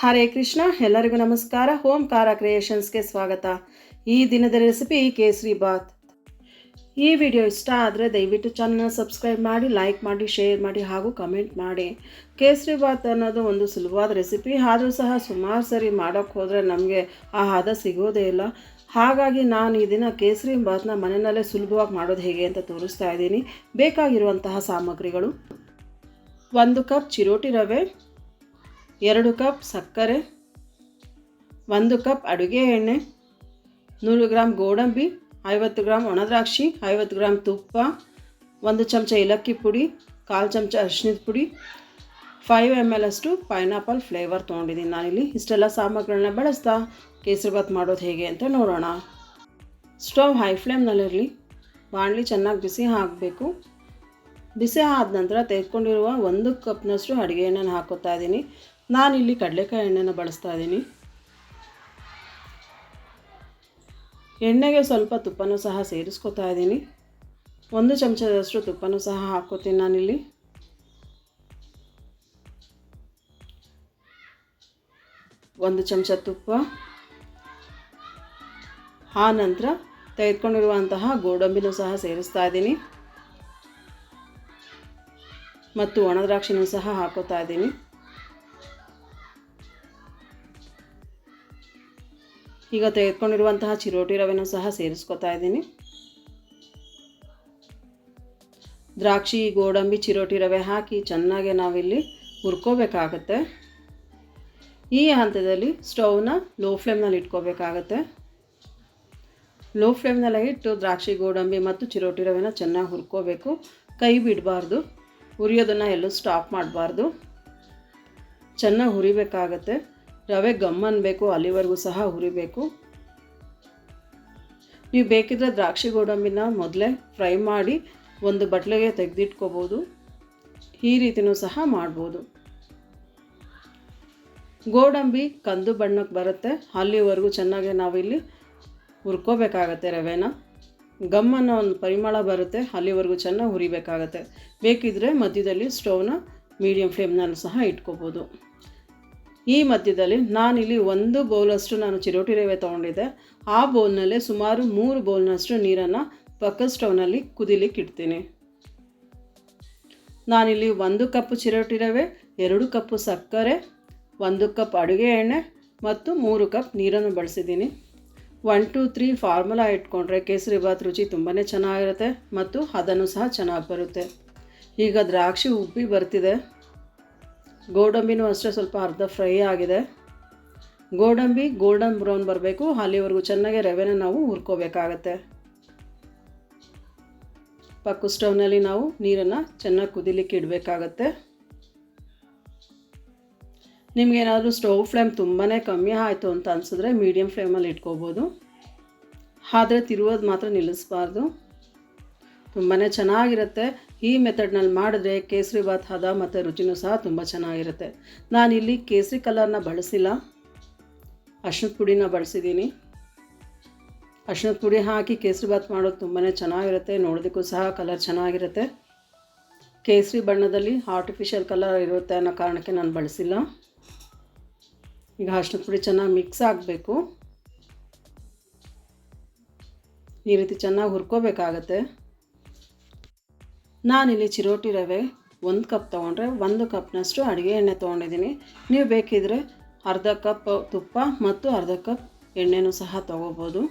ಹರೇ ಕೃಷ್ಣ, ಎಲ್ಲರಿಗೂ ನಮಸ್ಕಾರ. ಓಂಕಾರ ಕ್ರಿಯೇಷನ್ಸ್ಗೆ ಸ್ವಾಗತ. ಈ ದಿನದ ರೆಸಿಪಿ ಕೇಸರಿ ಬಾತ್. ಈ ವಿಡಿಯೋ ಇಷ್ಟ ಆದರೆ ದಯವಿಟ್ಟು ಚಾನಲ್ನ ಸಬ್ಸ್ಕ್ರೈಬ್ ಮಾಡಿ ಲೈಕ್ ಮಾಡಿ ಶೇರ್ ಮಾಡಿ ಹಾಗೂ ಕಮೆಂಟ್ ಮಾಡಿ. ಕೇಸರಿ ಬಾತ್ ಅನ್ನೋದು ಒಂದು ಸುಲಭವಾದ ರೆಸಿಪಿ. ಆದರೂ ಸಹ ಸುಮಾರು ಸರಿ ಮಾಡೋಕ್ಕೆ ಹೋದರೆ ನಮಗೆ ಆ ಹದ ಸಿಗೋದೇ ಇಲ್ಲ. ಹಾಗಾಗಿ ನಾನು ಈ ದಿನ ಕೇಸರಿ ಬಾತ್ನ ಮನೆಯಲ್ಲೇ ಸುಲಭವಾಗಿ ಮಾಡೋದು ಹೇಗೆ ಅಂತ ತೋರಿಸ್ತಾ ಇದ್ದೀನಿ. ಬೇಕಾಗಿರುವಂತಹ ಸಾಮಗ್ರಿಗಳು ಒಂದು ಕಪ್ ಚಿರೋಟಿ ರವೆ ಎರಡು ಕಪ್ ಸಕ್ಕರೆ, ಒಂದು ಕಪ್ ಅಡುಗೆ ಎಣ್ಣೆ, ನೂರು ಗ್ರಾಮ್ ಗೋಡಂಬಿ, ಐವತ್ತು ಗ್ರಾಮ್ ಒಣದ್ರಾಕ್ಷಿ ಐವತ್ತು ಗ್ರಾಮ್ ತುಪ್ಪ, ಒಂದು ಚಮಚ ಏಲಕ್ಕಿ ಪುಡಿ, ಕಾಲು ಚಮಚ ಅರಿಶಿನದ ಪುಡಿ ಫೈವ್ ಎಂ ಎಲ್ ಅಷ್ಟು ಪೈನಾಪಲ್ ಫ್ಲೇವರ್ ತೊಗೊಂಡಿದ್ದೀನಿ ನಾನಿಲ್ಲಿ. ಇಷ್ಟೆಲ್ಲ ಸಾಮಗ್ರಿಗಳನ್ನ ಬಳಸ್ತಾ ಕೇಸರಿಬಾತ್ ಮಾಡೋದು ಹೇಗೆ ಅಂತ ನೋಡೋಣ. ಸ್ಟವ್ ಹೈ ಫ್ಲೇಮ್ನಲ್ಲಿರಲಿ ಬಾಣಲಿ ಚೆನ್ನಾಗಿ ಬಿಸಿ ಹಾಕಬೇಕು ಬಿಸಿ ಆದ ನಂತರ ತೆಗೆದುಕೊಂಡಿರುವ ಒಂದು ಕಪ್ನಷ್ಟು ಅಡುಗೆ ಎಣ್ಣೆನ ಹಾಕೋತಾ ಇದ್ದೀನಿ. ನಾನಿಲ್ಲಿ ಕಡಲೆಕಾಯಿ ಎಣ್ಣೆನ ಬಳಸ್ತಾ ಇದ್ದೀನಿ. ಎಣ್ಣೆಗೆ ಸ್ವಲ್ಪ ತುಪ್ಪನೂ ಸಹ ಸೇರಿಸ್ಕೊತಾ ಇದ್ದೀನಿ. ಒಂದು ಚಮಚದಷ್ಟು ತುಪ್ಪನೂ ಸಹ ಹಾಕೋತೀನಿ ನಾನಿಲ್ಲಿ. ಒಂದು ಚಮಚ ತುಪ್ಪ. ಆ ನಂತರ ತೆಗೆದುಕೊಂಡಿರುವಂತಹ ಗೋಡಂಬಿನೂ ಸಹ ಸೇರಿಸ್ತಾ ಇದ್ದೀನಿ. ಮತ್ತು ಒಣದ್ರಾಕ್ಷಿನೂ ಸಹ ಹಾಕೋತಾ ಇದ್ದೀನಿ. ಈಗ ತೆಗೆದುಕೊಂಡಿರುವಂತಹ ಚಿರೋಟಿ ರವೆನೂ ಸಹ ಸೇರಿಸ್ಕೊತಾ ಇದ್ದೀನಿ. ದ್ರಾಕ್ಷಿ, ಗೋಡಂಬಿ, ಚಿರೋಟಿ ರವೆ ಹಾಕಿ ಚೆನ್ನಾಗಿ ನಾವಿಲ್ಲಿ ಹುರ್ಕೋಬೇಕಾಗತ್ತೆ. ಈ ಹಂತದಲ್ಲಿ ಸ್ಟೌವ್ನ ಲೋ ಫ್ಲೇಮ್ನಲ್ಲಿ ಇಟ್ಕೋಬೇಕಾಗತ್ತೆ. ಲೋ ಫ್ಲೇಮ್ನಲ್ಲಿ ಇಟ್ಟು ದ್ರಾಕ್ಷಿ, ಗೋಡಂಬಿ ಮತ್ತು ಚಿರೋಟಿ ರವೆನ ಚೆನ್ನಾಗಿ ಹುರ್ಕೋಬೇಕು. ಕೈ ಬಿಡಬಾರ್ದು. ಹುರಿಯೋದನ್ನು ಎಲ್ಲೂ ಸ್ಟಾಪ್ ಮಾಡಬಾರ್ದು. ಚೆನ್ನಾಗಿ ಹುರಿಬೇಕಾಗತ್ತೆ. ರವೆ ಗಮ್ ಅನ್ನಬೇಕು ಅಲ್ಲಿವರೆಗೂ ಸಹ ಹುರಿಬೇಕು. ನೀವು ಬೇಕಿದ್ರೆ ದ್ರಾಕ್ಷಿ ಗೋಡಂಬಿನ ಮೊದಲೇ ಫ್ರೈ ಮಾಡಿ ಒಂದು ಬಟ್ಲೆಗೆ ತೆಗೆದಿಟ್ಕೋಬೋದು. ಈ ರೀತಿಯೂ ಸಹ ಮಾಡ್ಬೋದು. ಗೋಡಂಬಿ ಕಂದು ಬಣ್ಣಕ್ಕೆ ಬರುತ್ತೆ. ಅಲ್ಲಿವರೆಗೂ ಚೆನ್ನಾಗಿ ನಾವಿಲ್ಲಿ ಹುರ್ಕೋಬೇಕಾಗತ್ತೆ ರವೆನ. ಗಮ್ ಅನ್ನೋ ಒಂದು ಪರಿಮಳ ಬರುತ್ತೆ, ಅಲ್ಲಿವರೆಗೂ ಚೆನ್ನಾಗಿ ಹುರಿಬೇಕಾಗತ್ತೆ. ಬೇಕಿದ್ದರೆ ಮಧ್ಯದಲ್ಲಿ ಸ್ಟವ್ನ ಮೀಡಿಯಮ್ ಫ್ಲೇಮ್ನಲ್ಲೂ ಸಹ ಇಟ್ಕೋಬೋದು. ಈ ಮಧ್ಯದಲ್ಲಿ ನಾನಿಲ್ಲಿ ಒಂದು ಬೌಲಷ್ಟು ನಾನು ಚಿರೋಟಿ ರವೆ ತೊಗೊಂಡಿದ್ದೆ. ಆ ಬೌಲ್ನಲ್ಲೇ ಸುಮಾರು ಮೂರು ಬೌಲ್ನಷ್ಟು ನೀರನ್ನು ಪಕ್ಕ ಸ್ಟೌವ್ನಲ್ಲಿ ಕುದಿಲಿಕ್ಕೆ ಇಡ್ತೀನಿ. ನಾನಿಲ್ಲಿ ಒಂದು ಕಪ್ ಚಿರೋಟಿ ರವೆ, ಎರಡು ಕಪ್ಪು ಸಕ್ಕರೆ, ಒಂದು ಕಪ್ ಅಡುಗೆ ಎಣ್ಣೆ ಮತ್ತು ಮೂರು ಕಪ್ ನೀರನ್ನು ಬಳಸಿದ್ದೀನಿ. ಒನ್ ಟು ತ್ರೀ ಫಾರ್ಮುಲಾ ಇಟ್ಕೊಂಡ್ರೆ ಕೇಸರಿ ಬಾತ್ ರುಚಿ ತುಂಬಾ ಚೆನ್ನಾಗಿರುತ್ತೆ ಮತ್ತು ಅದನ್ನು ಸಹ ಚೆನ್ನಾಗಿ ಬರುತ್ತೆ. ಈಗ ದ್ರಾಕ್ಷಿ ಉಬ್ಬಿ ಬರ್ತಿದೆ. ಗೋಡಂಬಿನೂ ಅಷ್ಟೇ ಸ್ವಲ್ಪ ಅರ್ಧ ಫ್ರೈ ಆಗಿದೆ. ಗೋಡಂಬಿ, ಗೋಲ್ಡನ್ ಬ್ರೌನ್ ಬರಬೇಕು. ಅಲ್ಲಿವರೆಗೂ ಚೆನ್ನಾಗಿ ರವೆನ ನಾವು ಹುರ್ಕೋಬೇಕಾಗತ್ತೆ. ಪಕ್ಕು ಸ್ಟವ್ನಲ್ಲಿ ನಾವು ನೀರನ್ನು ಚೆನ್ನಾಗಿ ಕುದಿಲಿಕ್ಕೆ ಇಡಬೇಕಾಗತ್ತೆ. ನಿಮಗೇನಾದರೂ ಸ್ಟೋವ್ ಫ್ಲೇಮ್ ತುಂಬಾ ಕಮ್ಮಿ ಆಯಿತು ಅಂತ ಅನಿಸಿದ್ರೆ ಮೀಡಿಯಮ್ ಫ್ಲೇಮಲ್ಲಿ ಇಟ್ಕೋಬೋದು. ಆದರೆ ತಿರುವೋದು ಮಾತ್ರ ನಿಲ್ಲಿಸಬಾರ್ದು. ತುಂಬಾ ಚೆನ್ನಾಗಿರುತ್ತೆ. ಈ ಮೆಥಡ್ನಲ್ಲಿ ಮಾಡಿದ್ರೆ ಕೇಸರಿ ಬಾತ್ ಹದ ಮತ್ತು ರುಚಿನೂ ಸಹ ತುಂಬ ಚೆನ್ನಾಗಿರುತ್ತೆ. ನಾನಿಲ್ಲಿ ಕೇಸರಿ ಕಲರ್ನ ಬಳಸಿಲ್ಲ. ಅಶ್ನದ ಪುಡಿನ ಬಳಸಿದ್ದೀನಿ. ಅಶ್ನದ ಪುಡಿ ಹಾಕಿ ಕೇಸರಿ ಬಾತ್ ಮಾಡೋದು ತುಂಬಾ ಚೆನ್ನಾಗಿರುತ್ತೆ. ನೋಡೋದಕ್ಕೂ ಸಹ ಕಲರ್ ಚೆನ್ನಾಗಿರುತ್ತೆ. ಕೇಸರಿ ಬಣ್ಣದಲ್ಲಿ ಆರ್ಟಿಫಿಷಿಯಲ್ ಕಲರ್ ಇರುತ್ತೆ ಅನ್ನೋ ಕಾರಣಕ್ಕೆ ನಾನು ಬಳಸಿಲ್ಲ. ಈಗ ಅರ್ಶಿನದ ಪುಡಿ ಚೆನ್ನಾಗಿ ಮಿಕ್ಸ್ ಆಗಬೇಕು. ಈ ರೀತಿ ಚೆನ್ನಾಗಿ ಹುರ್ಕೋಬೇಕಾಗತ್ತೆ. ನಾನಿಲ್ಲಿ ಚಿರೋಟಿ ರವೆ ಒಂದು ಕಪ್ ತೊಗೊಂಡ್ರೆ ಒಂದು ಕಪ್ನಷ್ಟು ಅಡುಗೆ ಎಣ್ಣೆ ತೊಗೊಂಡಿದ್ದೀನಿ. ನೀವು ಬೇಕಿದ್ದರೆ ಅರ್ಧ ಕಪ್ ತುಪ್ಪ ಮತ್ತು ಅರ್ಧ ಕಪ್ ಎಣ್ಣೆನೂ ಸಹ ತೊಗೋಬೋದು.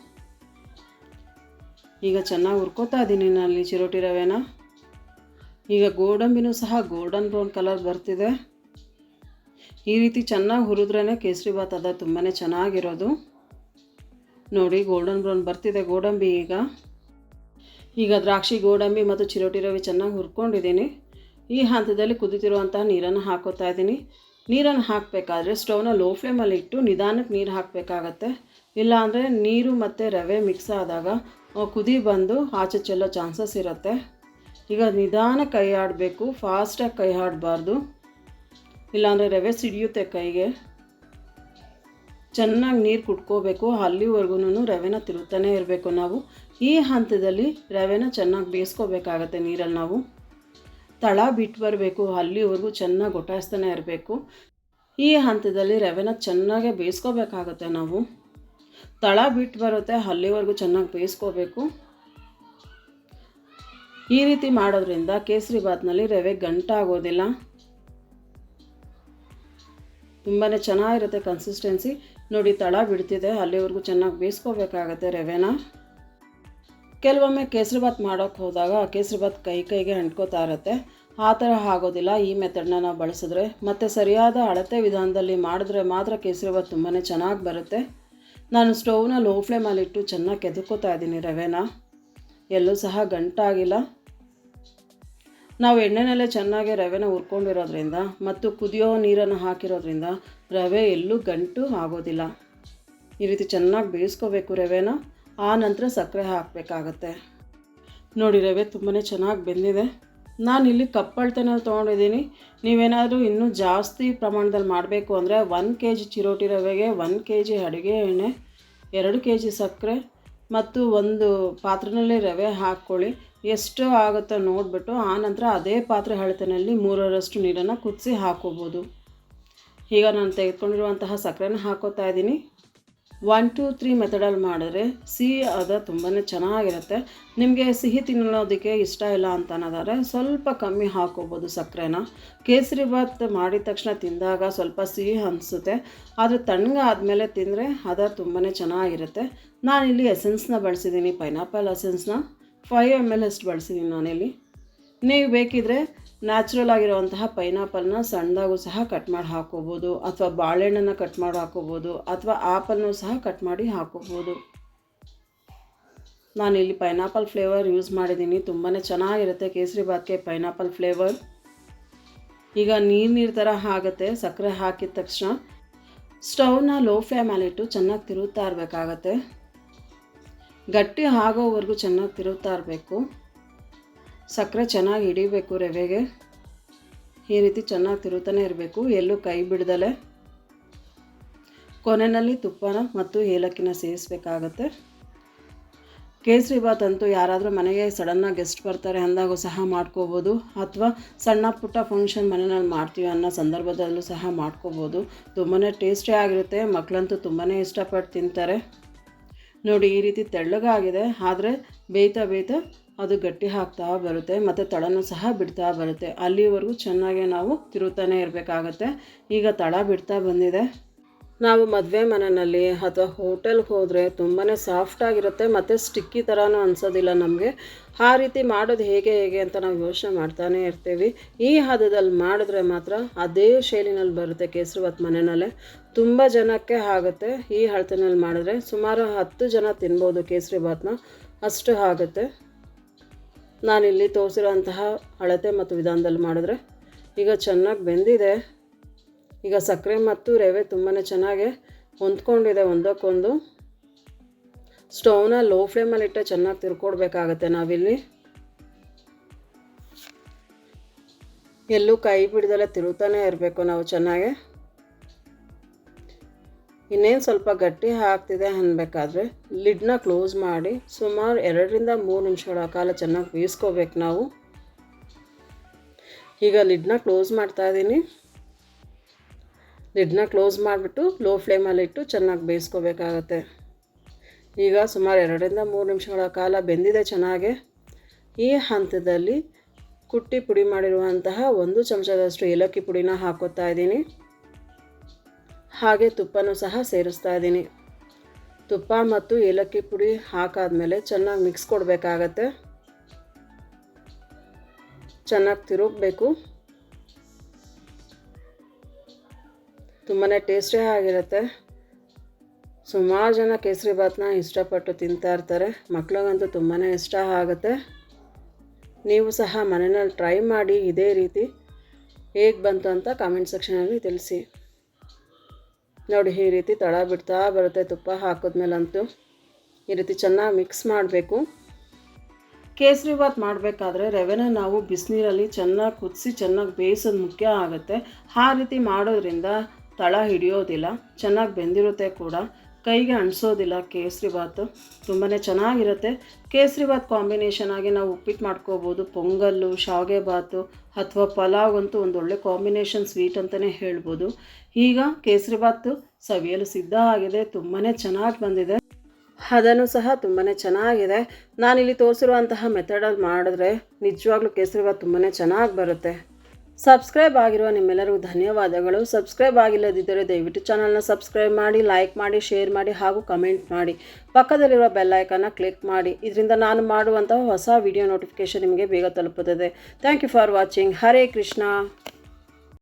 ಈಗ ಚೆನ್ನಾಗಿ ಹುರ್ಕೋತಾ ಇದ್ದೀನಿ ನಾನು ಚಿರೋಟಿ ರವೆನ. ಈಗ ಗೋಡಂಬಿನೂ ಸಹ ಗೋಲ್ಡನ್ ಬ್ರೌನ್ ಕಲರ್ ಬರ್ತಿದೆ. ಈ ರೀತಿ ಚೆನ್ನಾಗಿ ಹುರಿದ್ರೇ ಕೇಸರಿ ಬಾತ್ ಅದ ತುಂಬಾ ಚೆನ್ನಾಗಿರೋದು. ನೋಡಿ ಗೋಲ್ಡನ್ ಬ್ರೌನ್ ಬರ್ತಿದೆ ಗೋಡಂಬಿ ಈಗ. ಈಗ ದ್ರಾಕ್ಷಿ, ಗೋಡಂಬಿ ಮತ್ತು ಚಿರೋಟಿ ರವೆ ಚೆನ್ನಾಗಿ ಹುರ್ಕೊಂಡಿದ್ದೀನಿ. ಈ ಹಂತದಲ್ಲಿ ಕುದಿತಿರುವಂತಹ ನೀರನ್ನು ಹಾಕೋತಾ ಇದ್ದೀನಿ. ನೀರನ್ನು ಹಾಕಬೇಕಾದ್ರೆ ಸ್ಟೌವ್ನ ಲೋ ಫ್ಲೇಮಲ್ಲಿ ಇಟ್ಟು ನಿಧಾನಕ್ಕೆ ನೀರು ಹಾಕಬೇಕಾಗತ್ತೆ. ಇಲ್ಲಾಂದರೆ ನೀರು ಮತ್ತು ರವೆ ಮಿಕ್ಸ್ ಆದಾಗ ಕುದಿ ಬಂದು ಆಚೆ ಚೆಲ್ಲೋ ಚಾನ್ಸಸ್ ಇರುತ್ತೆ. ಈಗ ನಿಧಾನ ಕೈ ಆಡಬೇಕು ಫಾಸ್ಟಾಗಿ ಕೈ ಆಡಬಾರ್ದು. ಇಲ್ಲಾಂದರೆ ರವೆ ಸಿಡಿಯುತ್ತೆ ಕೈಗೆ. ಚೆನ್ನಾಗಿ ನೀರು ಕುಟ್ಕೋಬೇಕು ಅಲ್ಲಿವರೆಗೂ ರವೆನ ತಿರುತ್ತಾನೆ ಇರಬೇಕು ನಾವು. ಈ ಹಂತದಲ್ಲಿ ರವೆನ ಚೆನ್ನಾಗಿ ಬೇಯಿಸ್ಕೋಬೇಕಾಗತ್ತೆ ನೀರಲ್ಲಿ ನಾವು. ತಳ ಬಿಟ್ಟು ಬರಬೇಕು. ಅಲ್ಲಿವರೆಗೂ ಚೆನ್ನಾಗಿ ಒಟಾಯಿಸ್ತಾನೆ ಇರಬೇಕು. ಈ ಹಂತದಲ್ಲಿ ರವೆನ ಚೆನ್ನಾಗೆ ಬೇಯಿಸ್ಕೋಬೇಕಾಗತ್ತೆ ನಾವು. ತಳ ಬಿಟ್ಟು ಬರುತ್ತೆ. ಅಲ್ಲಿವರೆಗೂ ಚೆನ್ನಾಗಿ ಬೇಯಿಸ್ಕೋಬೇಕು. ಈ ರೀತಿ ಮಾಡೋದ್ರಿಂದ ಕೇಸರಿ ಬಾತ್ನಲ್ಲಿ ರವೆ ಗಂಟಾಗೋದಿಲ್ಲ. ತುಂಬಾ ಚೆನ್ನಾಗಿರುತ್ತೆ ಕನ್ಸಿಸ್ಟೆನ್ಸಿ ನೋಡಿ, ತಳ ಬಿಡ್ತಿದೆ. ಅಲ್ಲಿವರೆಗೂ ಚೆನ್ನಾಗಿ ಬೇಯಿಸ್ಕೋಬೇಕಾಗತ್ತೆ ರವೆನ. ಕೆಲವೊಮ್ಮೆ ಕೇಸರಿ ಬಾತ್ ಮಾಡೋಕ್ಕೆ ಹೋದಾಗ ಕೇಸರಿ ಬಾತ್ ಕೈ ಕೈಗೆ ಅಂಟ್ಕೋತಾ ಇರುತ್ತೆ. ಆ ಥರ ಆಗೋದಿಲ್ಲ. ಈ ಮೆಥಡ್ನ ನಾವು ಬಳಸಿದ್ರೆ. ಮತ್ತು ಸರಿಯಾದ ಅಳತೆ ವಿಧಾನದಲ್ಲಿ ಮಾಡಿದ್ರೆ ಮಾತ್ರ ಕೇಸರಿ ಬಾತ್ ತುಂಬಾ ಚೆನ್ನಾಗಿ ಬರುತ್ತೆ. ನಾನು ಸ್ಟೌವ್ನ ಲೋ ಫ್ಲೇಮಲ್ಲಿಟ್ಟು ಚೆನ್ನಾಗಿ ಕೆದಕೋತಾ ಇದ್ದೀನಿ ರವೆನ. ಎಲ್ಲೂ ಸಹ ಗಂಟಾಗಿಲ್ಲ. ನಾವು ಎಣ್ಣೆನಲ್ಲೇ ಚೆನ್ನಾಗಿ ರವೆನ ಹುರ್ಕೊಂಡಿರೋದ್ರಿಂದ ಮತ್ತು ಕುದಿಯೋ ನೀರನ್ನು ಹಾಕಿರೋದ್ರಿಂದ ರವೆ ಎಲ್ಲೂ ಗಂಟು ಆಗೋದಿಲ್ಲ. ಈ ರೀತಿ ಚೆನ್ನಾಗಿ ಬೇಯಿಸ್ಕೋಬೇಕು ರವೆನ, ಆ ನಂತರ ಸಕ್ಕರೆ ಹಾಕಬೇಕಾಗತ್ತೆ. ನೋಡಿ ರವೆ ತುಂಬಾ ಚೆನ್ನಾಗಿ ಬೆಂದಿದೆ. ನಾನು ಇಲ್ಲಿ ತಗೊಂಡಿದ್ದೀನಿ ತೊಗೊಂಡಿದ್ದೀನಿ. ನೀವೇನಾದರೂ ಇನ್ನೂ ಜಾಸ್ತಿ ಪ್ರಮಾಣದಲ್ಲಿ ಮಾಡಬೇಕು ಅಂದರೆ ಒನ್ ಕೆ ಜಿ ಚಿರೋಟಿ ರವೆಗೆ ಒನ್ ಕೆ ಜಿ ಅಡುಗೆ ಎಣ್ಣೆ, ಎರಡು ಕೆ ಜಿ ಸಕ್ಕರೆ ಮತ್ತು ಒಂದು ಪಾತ್ರೆಯಲ್ಲಿ ರವೆ ಹಾಕ್ಕೊಳ್ಳಿ. ಎಷ್ಟು ಆಗುತ್ತೋ ನೋಡಿಬಿಟ್ಟು ಆನಂತರ ಅದೇ ಪಾತ್ರೆ ಅಳತೆನಲ್ಲಿ ಮೂರರಷ್ಟು ನೀರನ್ನು ಕುದಿಸಿ ಹಾಕೋಬೋದು. ಈಗ ನಾನು ತೆಗೆದುಕೊಂಡಿರುವಂತಹ ಸಕ್ಕರೆನ ಹಾಕೋತಾ ಇದ್ದೀನಿ. ಒನ್ ಟು ತ್ರೀ ಮೆಥಡಲ್ಲಿ ಮಾಡಿದ್ರೆ ಸಿಹಿ ಅದ ತುಂಬಾ ಚೆನ್ನಾಗಿರುತ್ತೆ. ನಿಮಗೆ ಸಿಹಿ ತಿನ್ನೋದಕ್ಕೆ ಇಷ್ಟ ಇಲ್ಲ ಅಂತ ಅನ್ನೋದಾದ್ರೆ ಸ್ವಲ್ಪ ಕಮ್ಮಿ ಹಾಕೋಬೋದು ಸಕ್ಕರೆನ. ಕೇಸರಿ ಬಾತ್ ಮಾಡಿದ ತಕ್ಷಣ ತಿಂದಾಗ ಸ್ವಲ್ಪ ಸಿಹಿ ಅನಿಸುತ್ತೆ. ಆದರೆ ತಣ್ಣಗಾದ್ಮೇಲೆ ತಿಂದರೆ ಅದ ತುಂಬಾ ಚೆನ್ನಾಗಿರುತ್ತೆ. ನಾನಿಲ್ಲಿ ಎಸೆನ್ಸ್ನ ಬಳಸಿದ್ದೀನಿ ಪೈನಾಪಲ್ ಎಸೆನ್ಸ್ನ ಫೈವ್ ಎಂ ಎಲ್ ಅಷ್ಟು ಬಳಸಿದ್ದೀನಿ ನಾನಿಲ್ಲಿ. ನೀವು ಬೇಕಿದ್ರೆ ನ್ಯಾಚುರಲ್ ಆಗಿರುವಂತಹ ಪೈನಾಪಲ್ನ ಸಣ್ಣದಾಗೂ ಸಹ ಕಟ್ ಮಾಡಿ ಹಾಕೋಬೋದು, ಅಥವಾ ಬಾಳೆಹಣ್ಣನ್ನು ಕಟ್ ಮಾಡಿ ಹಾಕೋಬೋದು, ಅಥವಾ ಆಪಲ್ನು ಸಹ ಕಟ್ ಮಾಡಿ ಹಾಕೋಬೋದು. ನಾನಿಲ್ಲಿ ಪೈನಾಪಲ್ ಫ್ಲೇವರ್ ಯೂಸ್ ಮಾಡಿದ್ದೀನಿ ತುಂಬಾ ಚೆನ್ನಾಗಿರುತ್ತೆ ಕೇಸರಿ ಬಾತ್ಗೆ ಪೈನಾಪಲ್ ಫ್ಲೇವರ್ ಈಗ ನೀರು ನೀರು ಥರ ಆಗುತ್ತೆ, ಸಕ್ಕರೆ ಹಾಕಿದ ತಕ್ಷಣ ಸ್ಟವ್ನ ಲೋ ಫ್ಲೇಮಲ್ಲಿಟ್ಟು ಚೆನ್ನಾಗಿ ತಿರುಗ್ತಾ ಇರಬೇಕಾಗತ್ತೆ. ಗಟ್ಟಿ ಆಗೋವರೆಗೂ ಚೆನ್ನಾಗಿ ತಿರುಗ್ತಾ ಇರಬೇಕು. ಸಕ್ಕರೆ ಚೆನ್ನಾಗಿ ಹಿಡಿಬೇಕು ರವೆಗೆ. ಈ ರೀತಿ ಚೆನ್ನಾಗಿ ತಿರುತ್ತಾನೆ ಇರಬೇಕು. ಎಲ್ಲೂ ಕೈ ಬಿಡ್ದಲೆ. ಕೊನೆಯಲ್ಲಿ ತುಪ್ಪನ ಮತ್ತು ಏಲಕ್ಕಿನ ಸೇರಿಸ್ಬೇಕಾಗತ್ತೆ. ಕೇಸರಿ ಬಾತ್ ಅಂತೂ ಯಾರಾದರೂ ಮನೆಗೆ ಸಡನ್ನಾಗಿ ಗೆಸ್ಟ್ ಬರ್ತಾರೆ ಅಂದಾಗೂ ಸಹ ಮಾಡ್ಕೋಬೋದು. ಅಥವಾ ಸಣ್ಣ ಪುಟ್ಟ ಫಂಕ್ಷನ್ ಮನೆಯಲ್ಲಿ ಮಾಡ್ತೀವಿ ಅನ್ನೋ ಸಂದರ್ಭದಲ್ಲೂ ಸಹ ಮಾಡ್ಕೋಬೋದು. ತುಂಬಾ ಟೇಸ್ಟಿ ಆಗಿರುತ್ತೆ. ಮಕ್ಕಳಂತೂ ತುಂಬಾ ಇಷ್ಟಪಟ್ಟು ತಿಂತಾರೆ. ನೋಡಿ, ಈ ರೀತಿ ತೆಳ್ಳಗಾಗಿದೆ. ಆದರೆ ಬೇಯ್ತಾ ಬೇಯ್ತಾ ಅದು ಗಟ್ಟಿ ಹಾಕ್ತಾ ಬರುತ್ತೆ, ಮತ್ತು ತಳನು ಸಹ ಬಿಡ್ತಾ ಬರುತ್ತೆ. ಅಲ್ಲಿವರೆಗೂ ಚೆನ್ನಾಗಿ ನಾವು ತಿರುತ್ತಾನೆ ಇರಬೇಕಾಗತ್ತೆ. ಈಗ ತಳ ಬಿಡ್ತಾ ಬಂದಿದೆ. ನಾವು ಮದುವೆ ಮನೆಯಲ್ಲಿ ಅಥವಾ ಹೋಟೆಲ್ಗೆ ಹೋದರೆ ತುಂಬಾ ಸಾಫ್ಟಾಗಿರುತ್ತೆ ಮತ್ತು ಸ್ಟಿಕ್ಕಿ ಥರನೂ ಅನಿಸೋದಿಲ್ಲ ನಮಗೆ. ಆ ರೀತಿ ಮಾಡೋದು ಹೇಗೆ ಹೇಗೆ ಅಂತ ನಾವು ಯೋಚನೆ ಮಾಡ್ತಾನೆ ಇರ್ತೀವಿ. ಈ ಹದದಲ್ಲಿ ಮಾಡಿದ್ರೆ ಮಾತ್ರ ಅದೇ ಶೈಲಿನಲ್ಲಿ ಬರುತ್ತೆ ಕೇಸರಿಬಾತ್ ಮನೆಯಲ್ಲೇ ತುಂಬ ಜನಕ್ಕೆ ಆಗುತ್ತೆ ಈ ಅಳತೆನಲ್ಲಿ ಮಾಡಿದ್ರೆ. ಸುಮಾರು ಹತ್ತು ಜನ ತಿನ್ಬೋದು ಕೇಸರಿಬಾತ್ನ ಅಷ್ಟು ಆಗುತ್ತೆ. ನಾನಿಲ್ಲಿ ತೋರಿಸಿರೋಂತಹ ಅಳತೆ ಮತ್ತು ವಿಧಾನದಲ್ಲಿ ಮಾಡಿದ್ರೆ ಈಗ ಚೆನ್ನಾಗಿ ಬೆಂದಿದೆ. ಈಗ ಸಕ್ಕರೆ ಮತ್ತು ರವೆ ತುಂಬಾ ಚೆನ್ನಾಗಿ ಹೊಂದ್ಕೊಂಡಿದೆ ಒಂದಕ್ಕೊಂದು. ಸ್ಟೌವ್ನ ಲೋ ಫ್ಲೇಮಲ್ಲಿ ಇಟ್ಟರೆ ಚೆನ್ನಾಗಿ ತಿರ್ಕೊಡ್ಬೇಕಾಗತ್ತೆ ನಾವಿಲ್ಲಿ. ಎಲ್ಲೂ ಕೈ ಬಿಡ್ದಲ್ಲೇ ತಿರುತಾನೆ ಇರಬೇಕು ನಾವು ಚೆನ್ನಾಗೆ. ಇನ್ನೇನು ಸ್ವಲ್ಪ ಗಟ್ಟಿ ಆಗ್ತಿದೆ ಅನ್ಬೇಕಾದ್ರೆ ಲಿಡ್ನ ಕ್ಲೋಸ್ ಮಾಡಿ ಸುಮಾರು ಎರಡರಿಂದ ಮೂರು ನಿಮಿಷಗಳ ಕಾಲ ಚೆನ್ನಾಗಿ ಬೇಯಿಸ್ಕೋಬೇಕು ನಾವು. ಈಗ ಲಿಡ್ನ ಕ್ಲೋಸ್ ಮಾಡ್ತಾ ಇದ್ದೀನಿ. ಲಿಡ್ನ ಕ್ಲೋಸ್ ಮಾಡಿಬಿಟ್ಟು ಲೋ ಫ್ಲೇಮಲ್ಲಿಟ್ಟು ಚೆನ್ನಾಗಿ ಬೇಯಿಸ್ಕೋಬೇಕಾಗತ್ತೆ. ಈಗ ಸುಮಾರು ಎರಡರಿಂದ ಮೂರು ನಿಮಿಷಗಳ ಕಾಲ ಬೆಂದಿದೆ ಚೆನ್ನಾಗೆ. ಈ ಹಂತದಲ್ಲಿ ಕುಟ್ಟಿ ಪುಡಿ ಮಾಡಿರುವಂತಹ ಒಂದು ಚಮಚದಷ್ಟು ಏಲಕ್ಕಿ ಪುಡಿನ ಹಾಕೋತಾ ಇದ್ದೀನಿ. ಹಾಗೆ ತುಪ್ಪನೂ ಸಹ ಸೇರಿಸ್ತಾ ಇದ್ದೀನಿ. ತುಪ್ಪ ಮತ್ತು ಏಲಕ್ಕಿ ಪುಡಿ ಹಾಕಾದ್ಮೇಲೆ ಚೆನ್ನಾಗಿ ಮಿಕ್ಸ್ ಕೊಡಬೇಕಾಗತ್ತೆ. ಚೆನ್ನಾಗಿ ತಿರುಗಬೇಕು. ತುಂಬಾ ಟೇಸ್ಟಿ ಆಗಿರುತ್ತೆ. ಸುಮಾರು ಜನ ಕೇಸರಿ ಭಾತ್ನ ಇಷ್ಟಪಟ್ಟು ತಿಂತಾ ಇರ್ತಾರೆ. ಮಕ್ಳಿಗಂತೂ ತುಂಬಾ ಇಷ್ಟ ಆಗುತ್ತೆ. ನೀವು ಸಹ ಮನೆಯಲ್ಲಿ ಟ್ರೈ ಮಾಡಿ ಇದೇ ರೀತಿ ಹೇಗೆ ಬಂತು ಅಂತ ಕಾಮೆಂಟ್ ಸೆಕ್ಷನಲ್ಲಿ ತಿಳಿಸಿ. ನೋಡಿ, ಈ ರೀತಿ ತಳ ಬಿಡ್ತಾ ಬರುತ್ತೆ ತುಪ್ಪ ಹಾಕಿದ್ಮೇಲಂತೂ. ಈ ರೀತಿ ಚೆನ್ನಾಗಿ ಮಿಕ್ಸ್ ಮಾಡಬೇಕು. ಕೇಸರಿ ಭಾತ್ ಮಾಡಬೇಕಾದ್ರೆ ರವೆನ ನಾವು ಬಿಸಿನೀರಲ್ಲಿ ಚೆನ್ನಾಗಿ ಕುದಿಸಿ ಚೆನ್ನಾಗಿ ಬೇಯಿಸೋದು ಮುಖ್ಯ ಆಗುತ್ತೆ. ಆ ರೀತಿ ಮಾಡೋದ್ರಿಂದ ತಳ ಹಿಡಿಯೋದಿಲ್ಲ, ಚೆನ್ನಾಗಿ ಬೆಂದಿರುತ್ತೆ ಕೂಡ. ಕೈಗೆ ಅಂಟಿಸೋದಿಲ್ಲ ಕೇಸರಿ ಬಾತು ತುಂಬಾ ಚೆನ್ನಾಗಿರುತ್ತೆ. ಕೇಸರಿ ಬಾತ್ ಕಾಂಬಿನೇಷನ್ ಆಗಿ ನಾವು ಉಪ್ಪಿಟ್ಟು ಮಾಡ್ಕೋಬೋದು. ಪೊಂಗಲ್ಲು ಶಾವಿಗೆ ಬಾತು ಅಥವಾ ಪಲಾವ್ ಅಂತೂ ಒಳ್ಳೆ ಕಾಂಬಿನೇಷನ್ ಸ್ವೀಟ್ ಅಂತಲೇ ಹೇಳ್ಬೋದು. ಈಗ ಕೇಸರಿ ಬಾತು ಸವಿಯಲು ಸಿದ್ಧ ಆಗಿದೆ. ತುಂಬಾ ಚೆನ್ನಾಗಿ ಬಂದಿದೆ. ಅದನ್ನು ಸಹ ತುಂಬಾ ಚೆನ್ನಾಗಿದೆ. ನಾನಿಲ್ಲಿ ತೋರಿಸಿರುವಂತಹ ಮೆಥಡಲ್ಲಿ ಮಾಡಿದ್ರೆ ನಿಜವಾಗ್ಲೂ ಕೇಸರಿ ಬಾತ್ ತುಂಬಾ ಚೆನ್ನಾಗಿ ಬರುತ್ತೆ. ಸಬ್ಸ್ಕ್ರೈಬ್ ಆಗಿರುವ ನಿಮ್ಮೆಲ್ಲರಿಗೂ ಧನ್ಯವಾದಗಳು. ಸಬ್ಸ್ಕ್ರೈಬ್ ಆಗಿಲ್ಲದಿದ್ದರೆ ದಯವಿಟ್ಟು ಚಾನಲ್ನ ಸಬ್ಸ್ಕ್ರೈಬ್ ಮಾಡಿ, ಲೈಕ್ ಮಾಡಿ, ಶೇರ್ ಮಾಡಿ ಹಾಗೂ ಕಮೆಂಟ್ ಮಾಡಿ. ಪಕ್ಕದಲ್ಲಿರುವ ಬೆಲ್ ಐಕನ್ನ ಕ್ಲಿಕ್ ಮಾಡಿ. ಇದರಿಂದ ನಾನು ಮಾಡುವಂತಹ ಹೊಸ ವಿಡಿಯೋ ನೋಟಿಫಿಕೇಷನ್ ನಿಮಗೆ ಬೇಗ ತಲುಪುತ್ತದೆ. Thank you for watching. Hare Krishna.